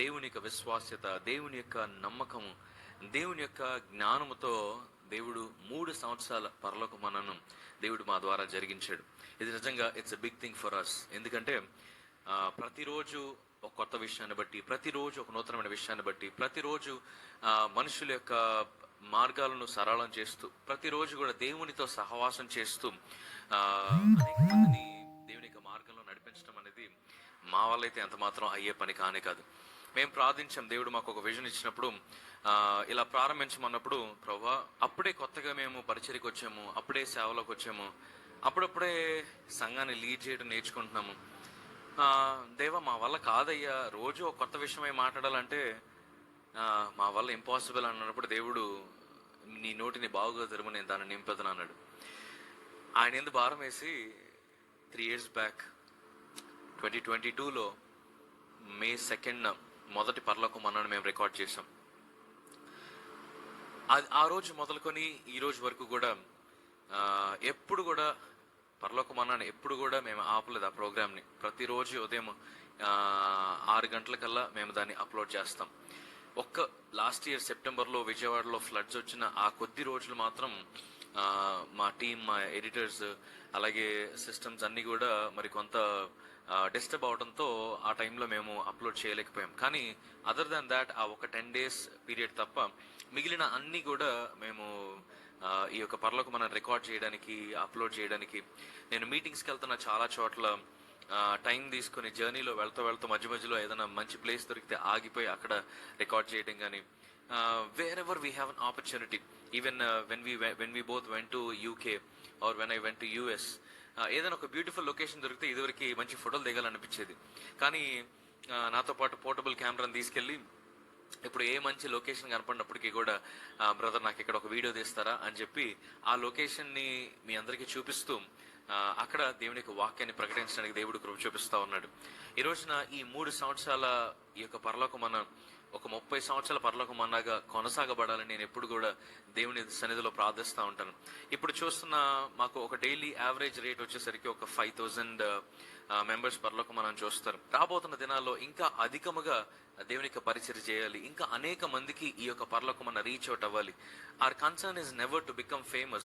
దేవుని యొక్క విశ్వాస్యత దేవుని యొక్క నమ్మకము దేవుని యొక్క జ్ఞానముతో దేవుడు మూడు సంవత్సరాల పరలోక మనను దేవుడు మా ద్వారా జరిగించాడు. ఇది నిజంగా it's a big thing for us ఎందుకంటే ప్రతిరోజు ఒక కొత్త విషయాన్ని బట్టి ప్రతిరోజు ఒక నూతనమైన విషయాన్ని బట్టి ప్రతిరోజు మనుషుల యొక్క మార్గాలను సరళం చేస్తూ ప్రతిరోజు కూడా దేవునితో సహవాసం చేస్తూ అనేక మందిని దేవుని యొక్క మార్గంలో నడిపించడం అనేది మా వల్ల అయితే ఎంత మాత్రం అయ్యే పని కానే కాదు. మేము ప్రార్థించాం. దేవుడు మాకు ఒక విజన్ ఇచ్చినప్పుడు ఇలా ప్రారంభించమన్నప్పుడు ప్రభా అప్పుడే కొత్తగా మేము పరిచయకి వచ్చాము అప్పుడే సేవలోకి వచ్చాము అప్పుడప్పుడే సంఘాన్ని లీడ్ చేయడం నేర్చుకుంటున్నాము. దేవా మా వల్ల కాదయ్యా. రోజు ఒక కొత్త విషయమై మాట్లాడాలంటే మా వల్ల ఇంపాసిబుల్ అన్నప్పుడు దేవుడు నీ నోటిని బాగుగా తెరుము నేను దాన్ని నింపదని అన్నాడు. ఆయన ఎందుకు భారం వేసి three years back twenty twenty టూలో మే సెకండ్ మొదటి పర్లకు మనను మేము రికార్డ్ చేసాం అది ఆ రోజు మొదలుకొని ఈ రోజు వరకు కూడా ఎప్పుడు కూడా పరలోక మన్నాను ఎప్పుడు కూడా మేము ఆపలేదు ఆ ప్రోగ్రామ్ని. ప్రతిరోజు ఉదయం ఆరు గంటలకల్లా మేము దాన్ని అప్లోడ్ చేస్తాం. ఒక్క లాస్ట్ ఇయర్ సెప్టెంబర్లో విజయవాడలో ఫ్లడ్స్ వచ్చిన ఆ కొద్ది రోజులు మాత్రం మా టీం మా ఎడిటర్స్ అలాగే సిస్టమ్స్ అన్నీ కూడా మరి కొంత డిస్టర్బ్ అవడంతో ఆ టైంలో మేము అప్లోడ్ చేయలేకపోయాం. కానీ అదర్ దాన్ దాట్ ఆ ఒక టెన్ డేస్ పీరియడ్ తప్ప మిగిలిన అన్ని కూడా మేము ఈ యొక్క పర్లకు మనం రికార్డ్ చేయడానికి అప్లోడ్ చేయడానికి నేను మీటింగ్స్కి వెళ్తున్న చాలా చోట్ల టైం తీసుకుని జర్నీలో వెళ్తూ వెళ్తూ మధ్య మధ్యలో ఏదైనా మంచి ప్లేస్ దొరికితే ఆగిపోయి అక్కడ రికార్డ్ చేయడం కానీ wherever we have an opportunity even when we when we both went to UK or when I went to US ఏదైనా ఒక బ్యూటిఫుల్ లొకేషన్ దొరికితే ఇదివరకు మంచి ఫోటోలు దిగాలనిపించేది. కానీ నాతో పాటు పోర్టబుల్ కెమెరాని తీసుకెళ్ళి ఇప్పుడు ఏ మంచి లొకేషన్ కనపడినప్పటికీ కూడా బ్రదర్ నాకు ఇక్కడ ఒక వీడియో తీస్తారా? అని చెప్పి ఆ లొకేషన్ని మీ అందరికీ చూపిస్తూ అక్కడ దేవుని యొక్క వాక్యాన్ని ప్రకటించడానికి దేవుడు కృప చూపిస్తా ఉన్నాడు. ఈ రోజున ఈ మూడు సంవత్సరాల ఈ యొక్క పరలోకం మన ఒక ముప్పై సంవత్సరాల పరలోకం అన్నాగా కొనసాగబడాలని నేను ఎప్పుడు కూడా దేవుని సన్నిధిలో ప్రార్థిస్తూ ఉంటాను. ఇప్పుడు చూస్తున్న మాకు ఒక డైలీ యావరేజ్ రేట్ వచ్చేసరికి ఒక ఫైవ్ థౌజండ్ మెంబర్స్ పరలోకం మనం చూస్తారు. రాబోతున్న దినాల్లో ఇంకా అధికముగా దేవుని యొక్క పరిచయం చేయాలి. ఇంకా అనేక మందికి ఈ యొక్క పరలోకం మన రీచ్ అవుట్ అవ్వాలి. Our concern is never to become famous